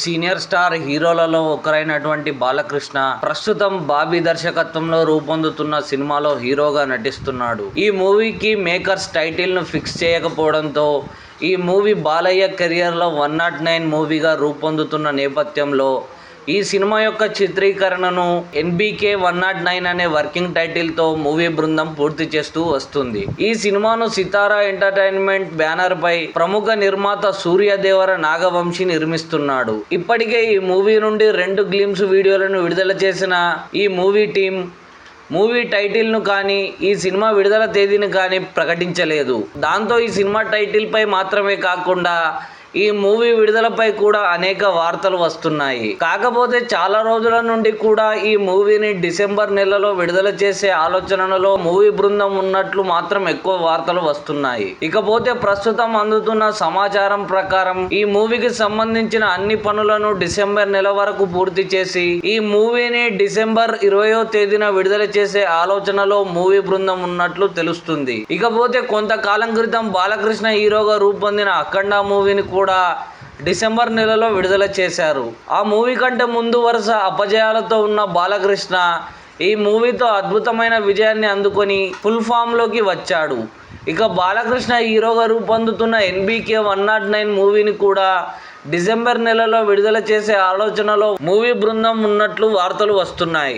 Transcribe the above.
Senior star హీరోలలో ఒకరైనటువంటి బాలకృష్ణ ప్రస్తుతం బాబీ దర్శకత్వంలో రూపొందుతున్న సినిమాలో హీరోగా నటిస్తున్నాడు. ఈ మూవీకి మేకర్స్ టైటిల్ను ఫిక్స్ చేయకపోవడంతో ఈ మూవీ బాలయ్య కెరియర్లో వన్ నాట్ నైన్ మూవీగా రూపొందుతున్న నేపథ్యంలో ఈ సినిమా యొక్క చిత్రీకరణను ఎన్బికే వన్ నాట్ నైన్ అనే వర్కింగ్ టైటిల్తో మూవీ బృందం పూర్తి చేస్తూ వస్తుంది. ఈ సినిమాను సితారా ఎంటర్టైన్మెంట్ బ్యానర్ పై ప్రముఖ నిర్మాత సూర్యదేవర నాగవంశి నిర్మిస్తున్నాడు. ఇప్పటికే ఈ మూవీ నుండి రెండు గ్లిమ్స్ వీడియోలను విడుదల చేసిన ఈ మూవీ టీం మూవీ టైటిల్ను కానీ ఈ సినిమా విడుదల తేదీని కానీ ప్రకటించలేదు. దాంతో ఈ సినిమా టైటిల్పై మాత్రమే కాకుండా ఈ మూవీ విడుదలపై కూడా అనేక వార్తలు వస్తున్నాయి. కాకపోతే చాలా రోజుల నుండి కూడా ఈ మూవీని డిసెంబర్ నెలలో విడుదల చేసే ఆలోచనలో మూవీ బృందం ఉన్నట్లు మాత్రం ఎక్కువ వార్తలు వస్తున్నాయి. ఇకపోతే ప్రస్తుతం అందుతున్న సమాచారం ప్రకారం ఈ మూవీకి సంబంధించిన అన్ని పనులను డిసెంబర్ నెల వరకు పూర్తి చేసి ఈ మూవీని డిసెంబర్ ఇరవయో తేదీన విడుదల చేసే ఆలోచనలో మూవీ బృందం ఉన్నట్లు తెలుస్తుంది. ఇకపోతే కొంతకాలం క్రితం బాలకృష్ణ హీరోగా రూపొందిన అఖండ మూవీని కూడా కూడా డిసెంబర్ నెలలో విడుదల చేశారు. ఆ మూవీ కంటే ముందు వరుస అపజయాలతో ఉన్న బాలకృష్ణ ఈ మూవీతో అద్భుతమైన విజయాన్ని అందుకొని ఫుల్ ఫామ్లోకి వచ్చాడు. ఇక బాలకృష్ణ హీరోగా రూపొందుతున్న ఎన్బీకే వన్ నాట్ నైన్ మూవీని కూడా డిసెంబర్ నెలలో విడుదల చేసే ఆలోచనలో మూవీ బృందం ఉన్నట్లు వార్తలు వస్తున్నాయి.